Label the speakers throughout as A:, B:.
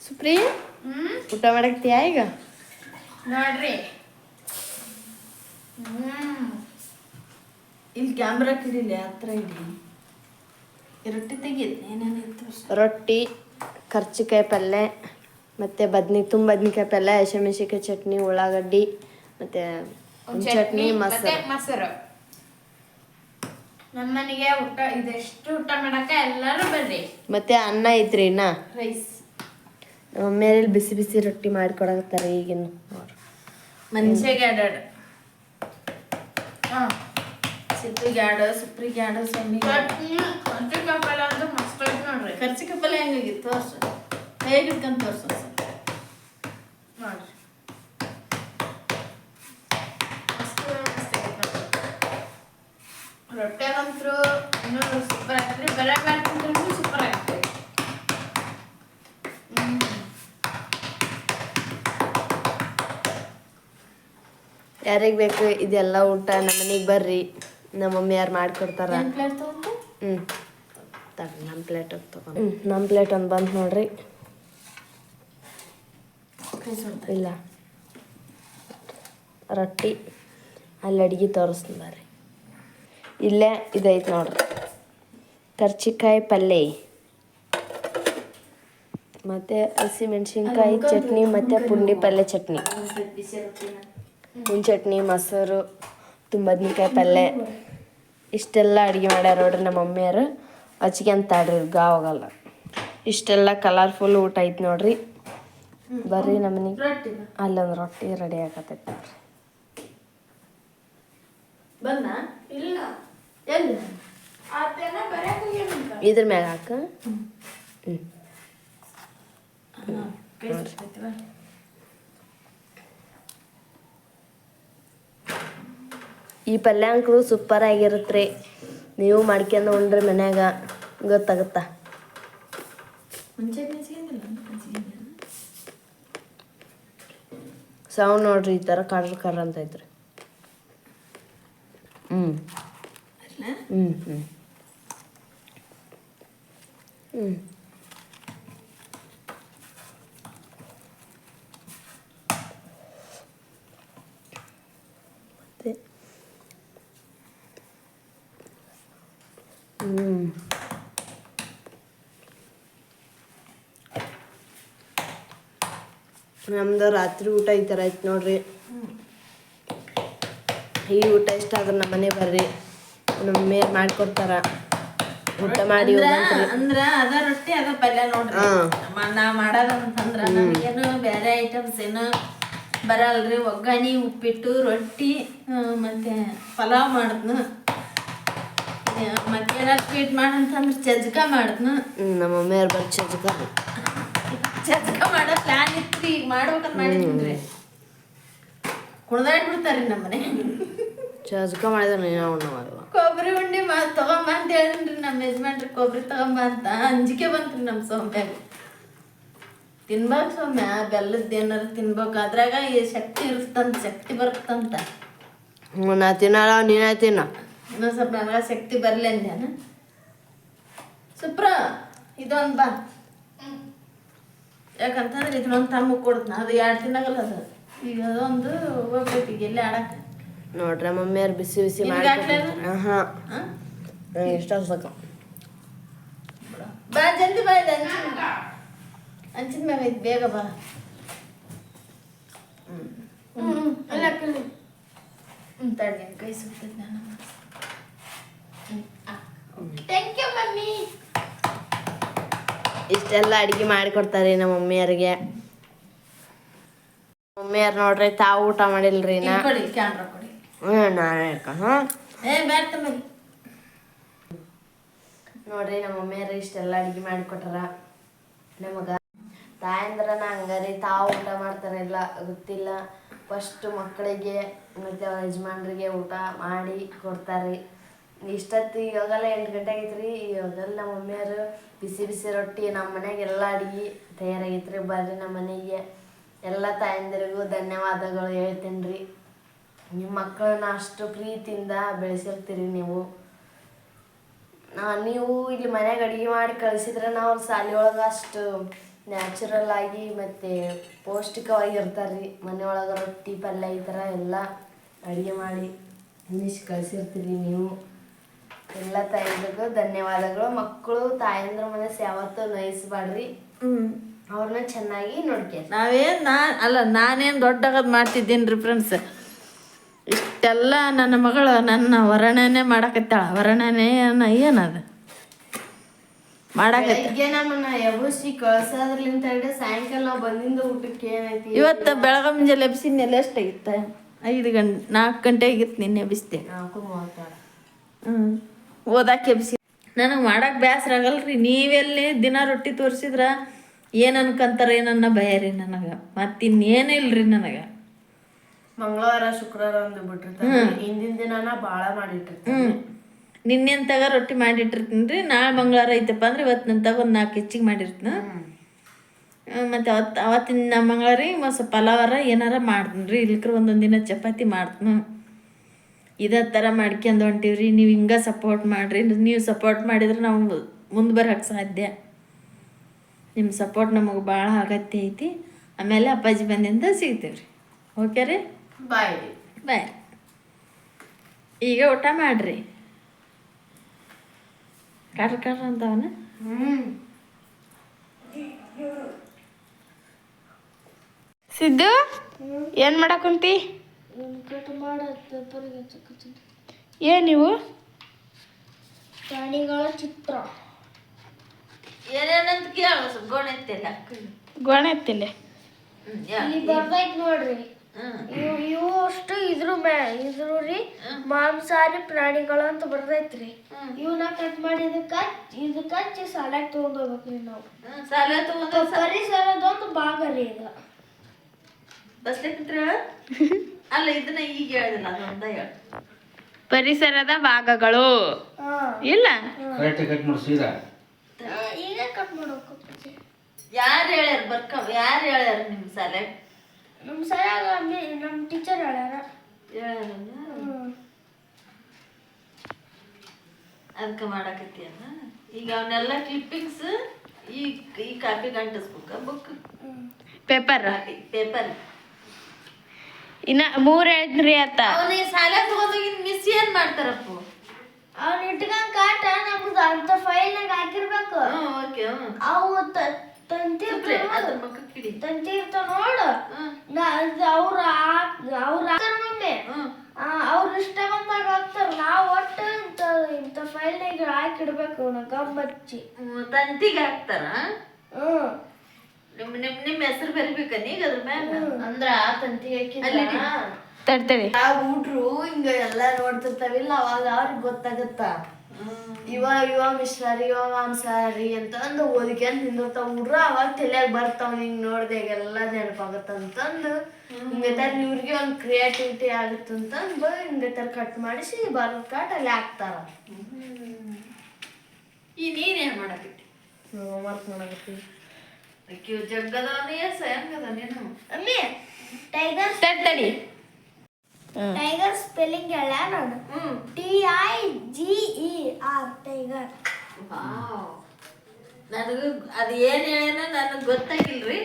A: ಸುಪ್ರಿ ಊಟ ಮಾಡಕ್ತೀಯಾ ಈಗ?
B: ನೋಡ್ರಿ.
C: ಇಲ್ಲಿ ಕ್ಯಾಮ್ರಾ ಕಿರಿಲಿ ಹತ್ರ ಇಡಿ ರೊಟ್ಟಿ ತೆಗೀರಿ ಏನೇನು
A: ರೊಟ್ಟಿ ಕರ್ಚಿಕಾಯಿ ಪಲ್ಯ ಮತ್ತೆ ಬದ್ನಿ ತುಂಬ ಬದ್ನಿಕಾಯಿ ಪಲ್ಯ ಹಸಿಮೆಣಸಿಕಾಯಿ ಚಟ್ನಿ ಉಳ್ಳಾಗಡ್ಡಿ ಮತ್ತೆ ಚಟ್ನಿ
B: ಮತ್ತೆ
A: ಮೊಸರು.
B: ಮೊಸರು. ನಮ್ಮನೆಗೆ ಊಟ ಇದೆಷ್ಟು ಊಟ ಮಾಡಕ ಎಲ್ಲರೂ ಬರ್ರಿ.
A: ಮತ್ತೆ ಅನ್ನ ಐತ್ರಿ ಇನ್ನ
B: ರೈಸ್.
A: ಮೇಲೆ ಬಿಸಿ ಬಿಸಿ ರೊಟ್ಟಿ ಮಾಡ್ಕೊಡಕತ್ತಾರೆ ಈಗಿನ
C: ಮನುಷ್ಯಗೆ ಎರಡೆರಡು
B: ಹಾ
C: ಸಿಪ್ಪಿಗೆ ಎರಡು ಸುಪ್ರಿಗೆ ಎರಡು ಎರಡು.
B: ಚಟ್ನಿ ಕರ್ಜಿಕಾಯಿ ಪಲ್ಯ ಅಂತೂ ಮಸ್ತ್ ಐತಿ ನೋಡ್ರಿ
C: ಪಲ್ಯ ಹೆಂಗಾಗಿತ್ತು? ತೋರ್ಸು. ಹೇಗೆ ಇಟ್ಕೊಂಡು ತೋರ್ಸು
B: ನೋಡ್ರಿ ಇನ್ನೂ ಸೂಪರ್ ಆಗ್ತದೆ ಬೇರೆ ಬೇರೆ ತಿಂದ್ರೂ ಸೂಪರ್ ಆಗ್ತದೆ ಹ್ಮ್
A: ಯಾರಿಗೆ ಬೇಕು ಇದೆಲ್ಲ ಊಟ ನಮ್ಮ ಮನೆಗೆ ಬರ್ರಿ. ನಮ್ಮ ಮಮ್ಮಿ ಯಾರು ಮಾಡ್ಕೊಡ್ತಾರ? ಹ್ಞೂ ತಗೊಳ್ಳಿ ನಮ್ಮ ಪ್ಲೇಟ್ ತಗೊಂಡು ಹ್ಞೂ ನಮ್ಮ ಪ್ಲೇಟ್ ಒಂದು ಬಂತು ನೋಡ್ರಿ. ಇಲ್ಲ. ರೊಟ್ಟಿ. ಅಲ್ಲಿ ಅಡ್ಗೆ ತೋರಿಸ್ತೀನಿ ಬರ್ರಿ. ಇಲ್ಲೇ ಇದೈತೆ ನೋಡ್ರಿ. ಕರ್ಚಿಕಾಯಿ ಪಲ್ಯ ಮತ್ತು ಹಸಿಮೆಣ್ಸಿನ್ಕಾಯಿ ಚಟ್ನಿ ಮತ್ತು ಪುಂಡಿ ಪಲ್ಯ ಚಟ್ನಿ. ಹುಣ್ ಚಟ್ನಿ ಮೊಸರು ತುಂಬದ್ನಿಕಾಯಿ ಪಲ್ಯ ಇಷ್ಟೆಲ್ಲ ಅಡುಗೆ ಮಾಡ್ಯಾರ ನೋಡ್ರಿ ನಮ್ಮ ಮಮ್ಮಿಯರು ಹಚ್ಗೆ ಅಂತ ಆಡ್ರಿ ಗಾವಾಗಲ್ಲ ಇಷ್ಟೆಲ್ಲ ಕಲರ್ಫುಲ್ ಊಟ ಐತೆ ನೋಡ್ರಿ. ಬರ್ರಿ
C: ನಮ್ಮನಿಗೆ
A: ಅಲ್ಲೊಂದು ರೊಟ್ಟಿ ರೆಡಿ ಆಗತ್ತೈತೆ ನೋಡ್ರಿ. ಇದ್ರ ಮ್ಯಾಗ ಹಾಕ. ಹ್ಞೂ
C: ಹಾ, ಕೈ ಸುಡ್ತೈತಿ ಬಾ
A: ಈ ಪಲ್ಯ ಅಂಕರು ಸೂಪರ್ ಆಗಿರುತ್ತೆ ನೀವು ಮಾಡ್ಕೊಂಡು ಉಂಡ್ರಿ ಮನ್ಯಾಗ. ಗೊತ್ತಾಗುತ್ತಾ? ಸೌಂಡ್ ನೋಡ್ರಿ ಈ ಥರ ಕರ್ರ ಕರ್ರ ಅಂತ ಐತ್ರಿ. ಹ್ಞೂ ಹ್ಞೂ ಹ್ಞೂ ಹ್ಞೂ ಮತ್ತೆ ಹ್ಞೂ ನಮ್ದು ರಾತ್ರಿ ಊಟ ಈ ಥರ ಐತೆ ನೋಡ್ರಿ. ಈ ಊಟ ಇಷ್ಟ ಆದ್ರೆ ನಮ್ಮ ಮನೆ ಬರ್ರಿ. ನಮ್ಮ ಮೇರ್ ಮಾಡ್ಕೊಡ್ತಾರ. ಊಟ ಮಾಡಿ
C: ಅಂದ್ರ ಅದ ರೊಟ್ಟಿ ಅದ ಪಲ್ಯ ನೋಡ್ರಿ. ನಾ ಮಾಡದಂತಂದ್ರ ನಮಗೇನು ಬೇರೆ ಐಟಮ್ಸ್ ಏನು ಬರಲ್ರಿ. ಒಗ್ಗರಣೆ ಉಪ್ಪಿಟ್ಟು ರೊಟ್ಟಿ ಮತ್ತೆ ಪಲಾವ್ ಮಾಡಿದ್ನು ಮತ್ತೇನಾದ್ರು ಸ್ವೀಟ್ ಮಾಡಂತಂದ್ರೆ ಚಜ್ಕ ಮಾಡಿದ್ನು
A: ನಮ್ಮ ಮಮ್ಮಿಯವ್ರು ಬರ್ರಿ ಚಜ್ಕ.
C: ಚಜ್ಕ ಮಾಡೋ ಪ್ಲಾನ್ ಇತ್ತು ಈಗ ಮಾಡ್ಬೇಕಂತ ಮಾಡಿದ್ರಿ ಬಿಡ್ತಾರೆ ಬಿಡ್ತಾರ್ರಿ ನಮ್ಮನೆ.
A: ಚಜ್ಕ ಮಾಡಿದ್ರೆ ನೀನು ಉಣ್ಣವಲ್ವ
C: ಕೊಬ್ಬರಿ ಉಂಡಿ ಮಾ ತಗೊಂಬ ಅಂತ ಹೇಳಿನ್ರಿ ನಮ್ಮ ಯಜಮಾನ್ರಿ. ಕೊಬ್ಬರಿ ತಗೊಂಬ ಅಂತ ಅಂಜಿಕೆ ಬಂತ್ರಿ ನಮ್ಮ ಸೌಮ್ಯಾಗ ತಿನ್ಬೇಕು ಸೌಮ್ಯ. ಬೆಲ್ಲದ ಏನಾರ ತಿನ್ಬೇಕು. ಅದ್ರಾಗ ಈ ಶಕ್ತಿ ಇರುತ್ತಂತ ಶಕ್ತಿ
A: ಬರ್ತಂತ ನಾ ತಿನ್ನಲ್ಲ ನೀನೇ ತಿನ್ನ.
C: ಇನ್ನೊಂದು ಸ್ವಲ್ಪ ನನಗ ಶಕ್ತಿ ಬರಲಿ ಅಂದ್ಯಾನ. ಸುಪ್ರ ಇದೊಂದು ಬಾ. ಯಾಕಂತಂದ್ರೆ ಇದನ್ನೊಂದು ತಮ್ಮ ಕೊಡ್ತಾನ ಅದು ಎರಡು ತಿನ್ನಾಗಲ್ಲ ಅದು. ಈಗ ಅದೊಂದು ಹೋಗ್ಬೇಕು ಈಗ ಎಲ್ಲಿ ಆಡಕ್ಕೆ.
A: ನೋಡ್ರಿ ಮಮ್ಮಿಯವ್ರು ಬಿಸಿ ಬಿಸಿ ಮಾಡಿ? ಹಾಂ ನಂಗೆ ಇಷ್ಟ ಸಾಕು
C: ಬಾ ಜಲ್ದಿ ಬಾ ಇದು ಅಂಚಿನ ಅಂಚಿನ ಮ್ಯಾಗ ಐತಿ ಬೇಗ ಬಾ.
B: ಹ್ಞೂ ಅಲ್ಲ
C: ಹ್ಞೂ ತಡಿ ನಿನ್ ಕೈ ಸುತ್ತೈತಿ ನಾನು.
B: Thank you mummy.
A: ಇಷ್ಟೆಲ್ಲ ಅಡುಗೆ ಮಾಡಿಕೊಡ್ತಾರೆ ನಮ್ಮ ಮಮ್ಮಿಯರಿಗೆ ಮಮ್ಮಿಯರ್ ನೋಡ್ರಿ ತಾವು ಊಟ ಮಾಡಿಲ್ರಿ ನಾ ಹ್ಞೂ ನಾನು ನೋಡ್ರಿ ನಮ್ಮ ಮಮ್ಮಿಯರು ಇಷ್ಟೆಲ್ಲ ಅಡುಗೆ ಮಾಡಿಕೊಟ್ರ. ನಮಗ ತಾಯಂದ್ರನ ಹಂಗಾರಿ ತಾವು ಊಟ ಮಾಡ್ತಾರೆ ಇಲ್ಲ ಗೊತ್ತಿಲ್ಲ. ಫಸ್ಟ್ ಮಕ್ಕಳಿಗೆ ಮತ್ತೆ ಅವ್ರ ಯಜಮಾನ್ರಿಗೆ ಊಟ ಮಾಡಿ ಕೊಡ್ತಾರೆ. ಇಷ್ಟೊತ್ತು ಇವಾಗೆಲ್ಲ ಎಂಟು ಗಂಟೆ ಆಗೈತ್ರಿ ಇವಾಗೆಲ್ಲ ನಮ್ಮ ಮಮ್ಮಿಯರು ಬಿಸಿ ಬಿಸಿ ರೊಟ್ಟಿ ನಮ್ಮ ಮನೆಯಾಗ ಎಲ್ಲ ಅಡುಗೆ ತಯಾರಾಗೈತ್ರಿ ಬರ್ರಿ ನಮ್ಮ ಮನೆಗೆ. ಎಲ್ಲ ತಾಯಂದಿರಿಗೂ ಧನ್ಯವಾದಗಳು ಹೇಳ್ತೀನಿ ರೀ ನಿಮ್ಮ ಮಕ್ಕಳನ್ನ ಅಷ್ಟು ಪ್ರೀತಿಯಿಂದ ಬೆಳೆಸಿರ್ತೀರಿ ನೀವು. ನೀವು ಇಲ್ಲಿ ಮನ್ಯಾಗ ಅಡುಗೆ ಮಾಡಿ ಕಳಿಸಿದ್ರೆ ನಾವು ಶಾಲೆಯೊಳಗೆ ಅಷ್ಟು ನ್ಯಾಚುರಲ್ ಆಗಿ ಮತ್ತು ಪೌಷ್ಟಿಕವಾಗಿ ಇರ್ತಾರೆ ಮನೆಯೊಳಗೆ ರೊಟ್ಟಿ ಪಲ್ಯ ಈ ಥರ ಎಲ್ಲ ಅಡುಗೆ ಮಾಡಿ ಇಂಗ್ಲೀಷ್ ಕಳಿಸಿರ್ತೀರಿ ನೀವು. ಎಲ್ಲ ತಾಯಂದ್ರಿಗೂ ಧನ್ಯವಾದಗಳು. ಮಕ್ಕಳು ತಾಯಂದ್ರ ಮನಸ್ಸು ಯಾವತ್ತೂ ನೋಯಿಸ್ಬಾಡ್ರಿ. ಅವ್ರನ್ನ ಚೆನ್ನಾಗಿ ನೋಡ್ಕೆ.
C: ನಾವೇನು ನಾ ಅಲ್ಲ ನಾನೇನು ದೊಡ್ಡಗದು ಮಾಡ್ತಿದ್ದೀನಿ ರೀ ಫ್ರೆಂಡ್ಸ್. ಇಷ್ಟೆಲ್ಲ ನನ್ನ ಮಗಳು ನನ್ನ ವರ್ಣನೆ ಮಾಡಕತ್ತಾಳ. ವರ್ಣನೆ ಏನ ಏನದು? ಮಾಡಕತ್ತ.
A: ಬೆಳಗ್ಗೆ ನಮ್ಮನ್ನ ಎಬ್ಬಿಸಿ ಕಳ್ಸೋದ್ರಲಿಂತ ಹಿಡಿದು ಸಾಯಂಕಾಲ ನಾವು ಬಂದಿಂದ ಊಟಕ್ಕೆ ಏನೈತಿ?
C: ಇವತ್ತು ಬೆಳಗ್ಗೆ ಮುಂಜಾನೆ ಎಬ್ಸಿನೆಲ್ಲ ಎಷ್ಟಾಗಿತ್ತ ಐದು ಗಂಟೆ ನಾಲ್ಕು ಗಂಟೆ ಆಗಿತ್ತು ನಿನ್ನೆ ಎಬ್ಬಿಸ್ದೆ
A: ನಾಲ್ಕು ಮೂವತ್ತಾರು.
C: ಹ್ಞೂ ಓದಾಕೆ ಎಬ್ಸಿ ನನಗೆ ಮಾಡಕ್ಕೆ ಬೇಸರ ಆಗಲ್ರಿ. ನೀವೆಲ್ಲಿ ದಿನ ರೊಟ್ಟಿ ತೋರಿಸಿದ್ರ ಏನು ಅನ್ಕಂತಾರ ಏನನ್ನ ಭಯ ರೀ ನನಗೆ. ಮತ್ತಿನ್ನೇನಿಲ್ರಿ ನನಗೆ.
A: ಮಂಗಳವಾರ ಶುಕ್ರವಾರ ಒಂದು ಬಿಟ್ಟಿರ್ತಾರೆ ಹಿಂದಿನ ದಿನಾನ ಭಾಳ ಮಾಡಿಟ್ಟಿರ್ತೀನಿ.
C: ಹ್ಞೂ ನಿನ್ನೆಂತಾಗ ರೊಟ್ಟಿ ಮಾಡಿಟ್ಟಿರ್ತೀನಿ ರೀ ನಾಳೆ ಮಂಗಳವಾರ ಐತಪ್ಪ ಅಂದ್ರೆ ಇವತ್ತು ನಂತಾಗ ಒಂದು ನಾಲ್ಕು ಹೆಚ್ಚಿಗೆ ಮಾಡಿರ್ತೀನಿ. ಮತ್ತು ಅವತ್ತು ಅವತ್ತಿನ ಮಂಗಳವಾರ ಮತ್ತು ಸ್ವಲ್ಪ ಪಲಾವಾರ ಏನಾರ ಮಾಡ್ತೀನಿ ರೀ ಇಲ್ಕ್ರ ಒಂದೊಂದು ದಿನ ಚಪಾತಿ ಮಾಡ್ತೀನಿ. ಇದೇ ಥರ ಮಾಡ್ಕೊಂಡು ಹೊಂಟಿವ್ರಿ ನೀವು ಹಿಂಗೆ ಸಪೋರ್ಟ್ ಮಾಡಿರಿ ನೀವು ಸಪೋರ್ಟ್ ಮಾಡಿದ್ರೆ ನಾವು ಮುಂದೆ ಬರೋಕ್ಕೆ ಸಾಧ್ಯ. ನಿಮ್ಮ ಸಪೋರ್ಟ್ ನಮಗೆ ಭಾಳ ಅಗತ್ಯ ಐತಿ. ಆಮೇಲೆ ಅಪ್ಪಾಜಿ ಬಂದಿಂದ ಸಿಗ್ತೀವಿ ರೀ ಓಕೆ ರೀ?
A: ಬಾಯ್
C: ಬಾಯ್ ಈಗ ಊಟ ಮಾಡ್ರಿ. ಕರ್ ಕರ್ ಅಂತವನ?
A: ಹ್ಮ್.
B: ಸಿದ್ದು ಏನ್ ಏನ್ ನೀವು?
A: ಪ್ರಾಣಿಗಳ ಚಿತ್ರ.
C: ಏನೇನಂತ ಕೇಳು ಗೋಣ ಎತ್ತಿಲ್ಲ.
B: ಗೋಣ ಎತ್ತಿಲ್ಲ.
A: ಇಲ್ಲಿ ಬರ್ದೈತ್ ನೋಡ್ರಿ. ಇವು ಇವು ಅಷ್ಟು ಇದ್ರ ಮೇ ಇದ್ರ ರೀ ಮಾಂಸಾಹಾರಿ ಪ್ರಾಣಿಗಳು ಅಂತ ಬರ್ದೈತ್ರಿ ಇವನ್ನ ಕಟ್ ಮಾಡಿ ಇದಕ್ಕ ಇದಕ್ಕ ಹಚ್ಚಿ ಸಾಲಾಗಿ ತಗೊಂಡ್ ಹೋಗ್ಬೇಕ್ರಿ ನಾವು
C: ಸಾಲ ತಗೊಂಡು
A: ಪರಿಸರದೊಂದು ಭಾಗ ರೀ ಇದು.
C: ಬಸ್ಲಿಕ್ಕೆ ಅಲ್ಲ ಇದನ್ನ ಈಗ ಹೇಳಿದಿಲ್ಲ ಅದೊಂದ ಹೇಳು.
B: ಪರಿಸರದ ಭಾಗಗಳು. ಇಲ್ಲ?
D: ಕರೆಕ್ಟ್ ಕಟ್ ಮಾಡು ಸೀದಾ.
A: ಈಗ ಕಟ್ ಮಾಡ್ಬೇಕು
C: ಯಾರು ಹೇಳ್ಯಾರ ಬರ್ಕ ಯಾರು ಹೇಳ್ಯಾರ ನಿಮ್ಮ ಸಾಲೆ
A: ನಮ್ಮ ಸರಿಯಾಗ ನಮ್ಮ ಟೀಚರ್ ಹೇಳ್ಯಾರ.
C: ಅದಕ್ಕೆ ಮಾಡಕತ್ತೀಯಲ್ಲ? ಈಗ ಅವನ್ನೆಲ್ಲ ಕ್ಲಿಪ್ಪಿಂಗ್ಸ್ ಈ ಈ ಕಾಪಿ ಗಂಟಿಸ್ಬೇಕ ಬುಕ್
B: ಪೇಪರ್
C: ಪೇಪರ್
B: ಇನ್ನ ಮೂರ್ ಹೇಳಿದ್ರಿ ಅತ್ತ.
C: ಅವನಿಗೆ ಸಾಲೆ ತಗೊಂಡೋಗಿನ ಮಿಸ್ ಏನ್ ಮಾಡ್ತಾರಪ್ಪ?
A: ಅವ್ನ ಇಟ್ಕೊಂಡ್ ಕಾಟ ನಮ್ದು ಅಂತ ಫೈಲ್ನಾಗ ಹಾಕಿರ್ಬೇಕು.
C: ಓಕೆ
A: ಅವು ತ- ತಂತಿ ಇರ್ತಾವ
C: ಅದ್ರ
A: ನೋಡು. ತಂತಿ ಇರ್ತಾವ ನೋಡು.
C: ಹ್ಞೂ
A: ಅವ್ರ ಅವ್ರ ಮಮ್ಮಿ.
C: ಹ್ಞೂ
A: ಅವ್ರ ಇಷ್ಟ ಬಂದಾಗ ಹಾಕ್ತಾರ. ನಾವ್ ಒಟ್ಟು ಇಂತ ಇಂತ ಫೈಲ್ನಾಗ ಹಾಕಿಡ್ಬೇಕು ಅವನ ಗಮ್ಮಚ್ಚಿ
C: ತಂತಿಗೆ ಹಾಕ್ತಾರ?
A: ಹ್ಮ್.
C: ನಿಮ್ಮ ನಿಮ್ ನಿಮ್ ಹೆಸರು ಬರಿಬೇಕ ನೀಗ ಅದ್ರ ಮ್ಯಾಗ
A: ಅಂದ್ರ ಆ ತಂತಿಗೆ
B: ತಡ್ತೇಳಿ
A: ಆ ಹುಡ್ರು ಹಿಂಗ ಎಲ್ಲ ನೋಡ್ತಿರ್ತಾವಿಲ್ಲ ಅವಾಗ ಅವ್ರಿಗೆ ಗೊತ್ತಾಗತ್ತ. ಇವ ಇವ ಮಿಶ್ರಾರಿ ಇವ ಮಾಂಸಾಹಾರಿ ಅಂತ ಅಂದು ಓದಿಕ್ಯಾಂತ ನಿಂದಿರ್ತಾವ ಹುಡ್ರು. ಅವಾಗ ತಲೆಯಾಗ ಬರ್ತಾವ ಹಿಂಗ್ ನೋಡ್ದಾಗೆಲ್ಲ ನೆನಪಾಗತ್ತಂತಂದು ಹಿಂಗತ್ತಾರ ಇವ್ರಿಗೆ ಒಂದು ಕ್ರಿಯೇಟಿವಿಟಿ ಆಗುತ್ತಂತಂದು ಹಿಂಗತ್ತಾರ ಕಟ್ ಮಾಡಿಸಿ ಬರೋ ಕಾಟ್ ಅಲ್ಲಿ ಹಾಕ್ತಾರ.
C: ಈ ನೀನೇನ್ ಮಾಡಕತ್ತಿ?
A: ಹೋಮ್ವರ್ಕ್ ಮಾಡಕತ್ತೀವಿ
C: ಅಕ್ಕಿವ್ ಜಗ್ಗದವನೇ ಹೆಂಗದ ನೀನು
A: ಅಮ್ಮಿ ಟೈಗರ್
B: ತಡಿ
A: ಟೈಗರ್ ಸ್ಪೆಲ್ಲಿಂಗ್ ಹೇಳ ನೋಡು
C: ಹ್ಮ್.
A: T I G E R tiger
C: wow. ನನಗೂ ಅದು ಏನ್ ಹೇಳ್ಯಾನ ನನಗೆ ಗೊತ್ತಾಗಿಲ್ರಿ.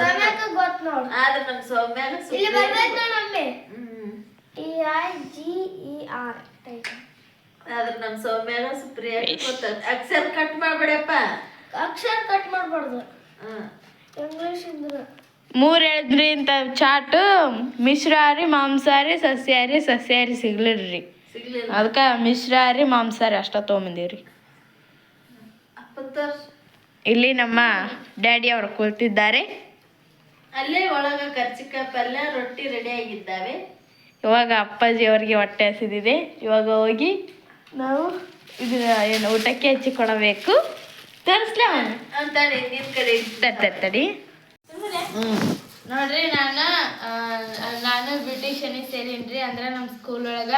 A: ಸಮಯಕ್ಕೆ ಗೊತ್ತು ನೋಡು.
C: ಆದ್ರೆ ನಮ್ಮ ಸೌಮ್ಯಾಗ
A: ಇಲ್ಲಿ ಬರ್ಬೇಕು ನೋಡು ಅಮ್ಮಿ.
C: ಹ್ಮ್.
A: T I G E R tiger
C: ಆದ್ರೆ ನಮ್ಮ ಸೌಮ್ಯಾಗ ಸುಪ್ರಿಯ ಗೊತ್ತದ ಅಕ್ಷರ ಕಟ್ ಮಾಡ್ಬೇಡಪ್ಪ.
A: ಅಕ್ಷರ ಕಟ್ ಮಾಡಬಾರ್ದು.
B: ಮೂರ್ ಹೇಳಿದ್ರಿ ಅಂತ ಚಾಟ್ ಮಿಶ್ರಾಹಾರಿ ಮಾಂಸಾಹಾರಿ ಸಸ್ಯಾಹಾರಿ ಸಸ್ಯಾಹಾರಿ ಸಿಗ್ಲಿಲ್ರಿ. ಅದಕ್ಕ ಮಿಶ್ರಾಹಾರಿ ಮಾಂಸಾಹಾರಿ ಅಷ್ಟ ತೊಗೊಂಬಂದೀವ್ರಿ. ಇಲ್ಲಿ ನಮ್ಮ ಡ್ಯಾಡಿ ಅವರು ಕುಳಿತಿದ್ದಾರೆ.
C: ಅಲ್ಲೇ ಒಳಗ ಕರ್ಚಿಕಾಯಿ ಪಲ್ಯ ರೊಟ್ಟಿ ರೆಡಿ ಆಗಿದ್ದಾವೆ.
B: ಇವಾಗ ಅಪ್ಪಾಜಿ ಅವರಿಗೆ ಹೊಟ್ಟೆ ಹಸಿದಿದೆ. ಇವಾಗ ಹೋಗಿ ನಾವು ಇದನ್ನ ಏನು ಊಟಕ್ಕೆ ಹಚ್ಚಿ ಕೊಡಬೇಕು ತರಿಸ್ಲೇ
C: ಕಡೆ
B: ತಡಿ
E: ನೋಡ್ರಿ ನಾನು ನಾನು ಬ್ಯೂಟಿಷಿಯನಿಗೆ ಸೇರೀನ್ರಿ. ಅಂದ್ರೆ ನಮ್ಮ ಸ್ಕೂಲ್ ಒಳಗ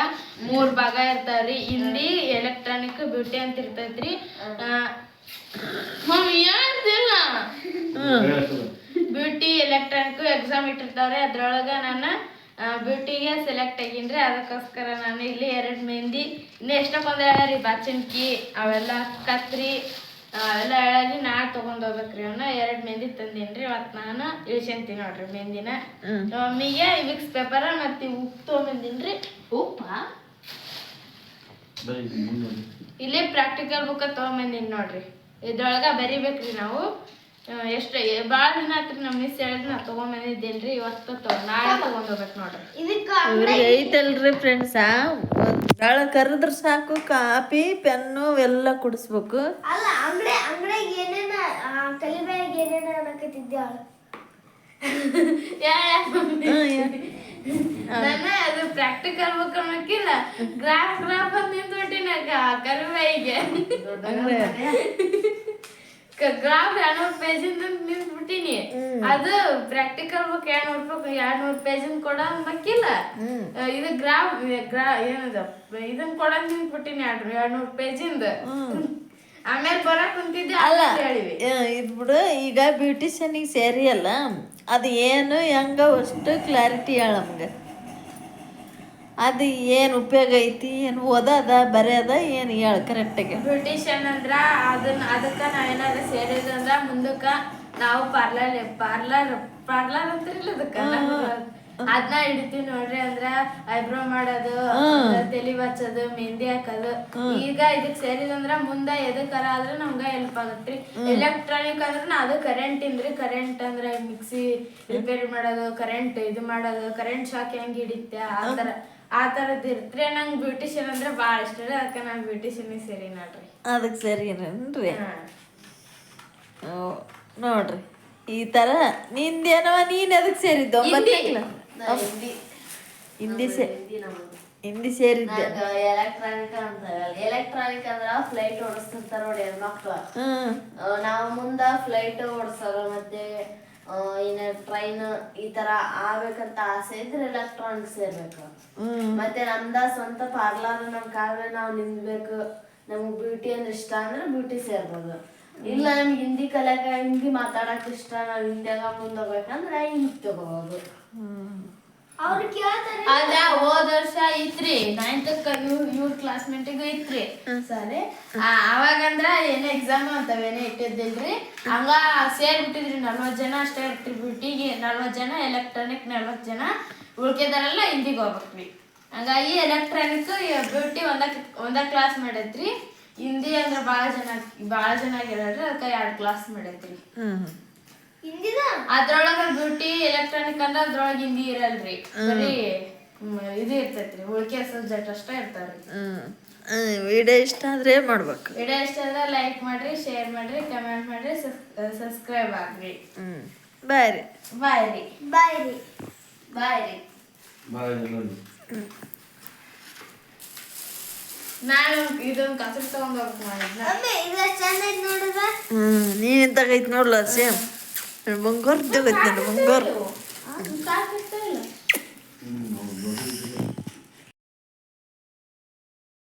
E: ಮೂರ್ ಭಾಗ ಇರ್ತಾವ್ರಿ. ಹಿಂದಿ ಎಲೆಕ್ಟ್ರಾನಿಕ್ ಬ್ಯೂಟಿ ಅಂತ ಇರ್ತೈತ್ರಿ. ಬ್ಯೂಟಿ ಎಲೆಕ್ಟ್ರಾನಿಕ್ ಎಕ್ಸಾಮ್ ಇಟ್ಟಿರ್ತಾವ್ರಿ. ಅದ್ರೊಳಗ ನಾನು ಬ್ಯೂಟಿಗೆ ಸೆಲೆಕ್ಟ್ ಆಗಿನ್ರಿ. ಅದಕ್ಕೋಸ್ಕರ ನಾನು ಇಲ್ಲಿ ಎರಡು ಮೆಹಂದಿ ಇನ್ನು ಎಷ್ಟಕ್ಕೊಂದ್ರೆ ರೀ ಬಾಚನ್ಕಿ ಅವೆಲ್ಲ ಕತ್ರಿ. ಎಲ್ಲ ಹೇಳಿ ನಾ ತಗೊಂಡ್ ಹೋಗ್ಬೇಕ್ರಿ ಅವನ್ನ ಎರಡ್ ಮೆಹಂದಿ ತಂದೇನ್ರಿ. ಇವತ್ ನಾನು ಇಳ್ಸಂತೀನಿ ನೋಡ್ರಿ ಮೆಹಂದಿನ. ಮಮ್ಮಿಗೆ ಮಿಕ್ಸ್ ಪೇಪರ್ ಮತ್ತೆ ಉಪ್ಪು ತೊಗೊಂಬಂದಿನ್ರಿ.
C: ಉಪ್ಪ?
E: ಇಲ್ಲೇ ಪ್ರಾಕ್ಟಿಕಲ್ ಬುಕ್ ತೊಗೊಂಬಂದಿನಿ ನೋಡ್ರಿ. ಇದ್ರೊಳಗ ಬರಿಬೇಕ್ರಿ ನಾವು. ಎಷ್ಟು ಭಾಳ ದಿನ ಆತ್ರಿ ನಮ್ಮ ಮಿಸ್ ಹೇಳಿದ್ ನಾ ತಗೊಂಬಂದಿದ್ದೇನ್ರಿ. ಇವತ್ತು ತಗೊಂಡ್ ನಾಳೆ ತಗೊಂಡ್ ಹೋಗ್ಬೇಕು ನೋಡ್ರಿ.
A: ಇದಕ್ಕ
C: ಐತಲ್ರಿ ಫ್ರೆಂಡ್ಸ ಭಾಳ ಕರೆದ್ರೆ ಸಾಕು ಕಾಪಿ ಪೆನ್ನು ಎಲ್ಲ ಕುಡಿಸ್ಬೇಕು.
A: ಅಲ್ಲ ಅಂಗಡಿ ಅಂಗಡಿಗೆ ಏನೇನ ಕಲಿಬ್ಯಾಗ ಏನೇನ ಅನ್ನಕತ್ತಿದ್ದೆ
E: ಅವಳು? ಅದು ಪ್ರಾಕ್ಟಿಕಲ್ ಬುಕ್ ಅನ್ನೋಕಿಲ್ಲ ಗ್ರಾಫ್ ಗ್ರಾಫ್ ಅಂತ ನಿಂತ್ಬಿಟ್ಟಿನ ಕರಿಬಾಯಿಗೆ ಗ್ರಾಫ್ ಎರಡ್ನೂರು ಪೇಜಿಂದ ನಿಂತ್ಬಿಟ್ಟಿನಿ. ಅದು ಪ್ರಾಕ್ಟಿಕಲ್ ಬುಕ್ ಎರಡ್ನೂರು ರೂಪಾಯಿ ಎರಡ್ನೂರು ಪೇಜಿಂದ ಕೊಡ ಅಂಬಕ್ಕಿಲ್ಲ ಇದು ಗ್ರಾಫ್ ಗ್ರಾ ಏನದ? ಇದನ್ ಕೊಡ ನಿಂತ್ಬಿಟ್ಟಿನಿ ಎರಡು ಎರಡ್ನೂರು ಪೇಜಿಂದ ಆಮೇಲೆ ಬರಕ್ ಕುಂತಿದ್ದೆ
C: ಅಲ್ಲ ಇದು ಬಿಡು ಈಗ ಬ್ಯೂಟಿಷಿಯನಿಗೆ ಸೇರಿ ಅಲ್ಲ ಅದು ಏನು ಹೆಂಗ ಅಷ್ಟು ಕ್ಲಾರಿಟಿ ಹೇಳ ನಮ್ಗೆ. ಅದು ಏನು ಉಪಯೋಗ ಐತಿ ಏನು ಓದದ ಬರೆಯದ ಏನು ಹೇಳ ಕರೆಕ್ಟಾಗಿ
E: ಬ್ಯೂಟಿಷಿಯನ್ ಅಂದ್ರ ಅದನ್ನ ಅದಕ್ಕ ಸೇರಿದ್ವಿ ಸೇರಿದಂದ್ರ ಮುಂದಕ್ಕ ನಾವು ಪಾರ್ಲರ್ ಪಾರ್ಲರ್ ಪಾರ್ಲರ್ ಅಂತಿರಲಿಲ್ಲ ಅದಕ್ಕೆ? ಅದನ್ನ ಹಿಡಿತೀವಿ ನೋಡ್ರಿ ಅಂದ್ರ ಐಬ್ರೋ ಮಾಡೋದು ತಲಿ ಬಚ್ಚೋದು ಮೆಹಂದಿ ಹಾಕೋದು. ಈಗ ಇದಕ್ ಸೇರಿದಂದ್ರ ಮುಂದ ಎದಕ್ಕರ ಆದ್ರ ನಮ್ಗ ಹೆಲ್ಪ್ ಆಗತ್ರಿ. ಎಲೆಕ್ಟ್ರಾನಿಕ್ ಅಂದ್ರ ಅದು ಕರೆಂಟ್ ಇಂದ್ರಿ ಕರೆಂಟ್ ಅಂದ್ರ ಮಿಕ್ಸಿ ರಿಪೇರಿ ಮಾಡೋದು ಕರೆಂಟ್ ಇದು ಮಾಡೋದು ಕರೆಂಟ್ ಶಾಕ್ ಹೆಂಗ್ ಹಿಡಿತ್ಯ ಆ ತರ ಆ ತರದ್ ಇರ್ತ್ರಿ ನಂಗ್ ಬ್ಯೂಟಿಷಿಯನ್ ಅಂದ್ರೆ ಬಾಳ ಇಷ್ಟ ರೀ ಅದಕ್ಕೆ ನಾನು ಬ್ಯೂಟಿಷಿಯನ್ ಸೇರಿ ನೋಡ್ರಿ.
C: ಅದಕ್ಕೆ ಸರಿನೇನ್ರಿ
E: ಹಾ.
C: ಓ, ನೋಡ್ರಿ. ಈ ಥರ ನಿಂದೇನವ ನೀನು ಅದಕ್ಕೆ ಸೇರಿದ್ದು? ಒಂಬತ್ತನೇ ಕ್ಲಾಸ್ ಹಿಂದಿ. ಸೇ ಹಿಂದಿ ಸೇರಿದ್ದೆ.
A: ಎಲೆಕ್ಟ್ರಾನಿಕ್ ಅಂತ ಎಲೆಕ್ಟ್ರಾನಿಕ್ ಅಂದ್ರ ಫ್ಲೈಟ್ ಓಡಿಸ್ತಿರ್ತಾರ ನೋಡಿ ಹೆಣ್ಮಕ್ಳು. ನಾವು ಮುಂದ ಫ್ಲೈಟ್ ಓಡಿಸೋರು ಮತ್ತೆ ಇನ್ನ ಟ್ರೈನ್ ಈ ತರ ಆಗ್ಬೇಕಂತ ಆಸೆ ಇದ್ರೆ ಎಲೆಕ್ಟ್ರಾನಿಕ್ಸ್
C: ಇರ್ಬೇಕು
A: ಮತ್ತೆ ನಮ್ದ ಸ್ವಂತ ಪಾರ್ಲರ್ ನಮ್ ಕಾಲ ನಾವ್ ನಿಂದ್ಬೇಕು. ನಮ್ಗ್ ಬ್ಯೂಟಿ ಅಂದ್ರೆ ಇಷ್ಟ ಅಂದ್ರೆ ಬ್ಯೂಟಿ ಸೇರ್ಬೋದು. ಇಲ್ಲ ನಮ್ಗೆ ಹಿಂದಿ ಕಲಿಯಾಕ ಹಿಂದಿ ಮಾತಾಡಕ್ ಇಷ್ಟ ನಾವ್ ಹಿಂದಿಯಾಗ ಮುಂದೋಗ್ಬೇಕಂದ್ರೆ ಹಿಂದಿ ತಗೋಬೋದು.
E: ಅದ ಹೋದ ವರ್ಷ ಇತ್ರಿ ನೈನ್ತ್ ಇವ್ರ ಕ್ಲಾಸ್ಮೇಟಿಗೂ ಇತ್ರಿ. ಸರಿ. ಅವಾಗಂದ್ರ ಏನೇ ಎಕ್ಸಾಮ್ ಅಂತವೇನೇ ಇಟ್ಟಿದ್ದಿಲ್ರಿ. ಹಂಗ ಸೇರ್ಬಿಟ್ಟಿದ್ರಿ ನಲ್ವತ್ ಜನ ಅಷ್ಟೇ ಇರ್ತೀರಿ ಬ್ಯೂಟಿಗೆ ನಲ್ವತ್ ಜನ ಎಲೆಕ್ಟ್ರಾನಿಕ್ ನಲ್ವತ್ ಜನ ಉಳ್ಕೆದಾರೆಲ್ಲ ಹಿಂದಿಗೆ ಹೋಗ್ಬೇಕ್ರಿ ಹಂಗಾಗಿ ಎಲೆಕ್ಟ್ರಾನಿಕ್ ಬ್ಯೂಟಿ ಒಂದ ಒಂದ ಕ್ಲಾಸ್ ಮಾಡೈತ್ರಿ. ಹಿಂದಿ ಅಂದ್ರ ಭಾಳ ಜನ ಭಾಳ ಜನ ಆಗಿರಲ್ರಿ ಅದಕ್ಕೆ ಎರಡ್ ಕ್ಲಾಸ್ ಮಾಡೈತ್ರಿ. ಅದ್ರೊಳಗ ಬ್ಯೂಟಿ ಎಲೆಕ್ಟ್ರಾನಿಕ್ ಅಂದ್ರ ಅದ್ರೊಳಗ ಹಿಂದಿ ಇರಲ್ರಿ. ಬರೀ ಇದು ಇರ್ತೈತ್ರಿ ಉಳಿಕೆ ಸಬ್ಜೆಕ್ಟ್ ಅಷ್ಟೇ ಇರ್ತಾವ್ರಿ.
C: ಹ್ಮ್. ವಿಡಿಯೋ ಇಷ್ಟ ಆದ್ರೆ ಮಾಡ್ಬೇಕು.
E: ವಿಡಿಯೋ ಇಷ್ಟ ಆದ್ರೆ ಲೈಕ್ ಮಾಡ್ರಿ ಶೇರ್ ಮಾಡ್ರಿ ಕಮೆಂಟ್ ಮಾಡ್ರಿ ಸಬ್ಸ್ಕ್ರೈಬ್ ಆಗ್ರಿ.
C: ಹ್ಮ್. ಬಾಯ್ ರೀ.
E: ಬಾಯ್ ರೀ.
A: ಬಾಯ್ ರೀ.
E: ಬಾಯ್ ರೀ. ನಾನು ಇದೊಂದು ಕಸ ತಗೊಂಡ್ ಹೋಗ್ಬೇಕು ಮಾಡಿದ್ನ
A: ಅಮ್ಮೆ ಇದ ಚಂದ ಐತ್ ನೀನು
C: ಹ್ಮ್ ನೀನ್ ತಗೈತ್ ನೋಡ್ಲ ಸೇಮ್ ಬಂಗಾರ ತಗೈತ್ ನಾನು ಬಂಗಾರ
E: ಸಾಕು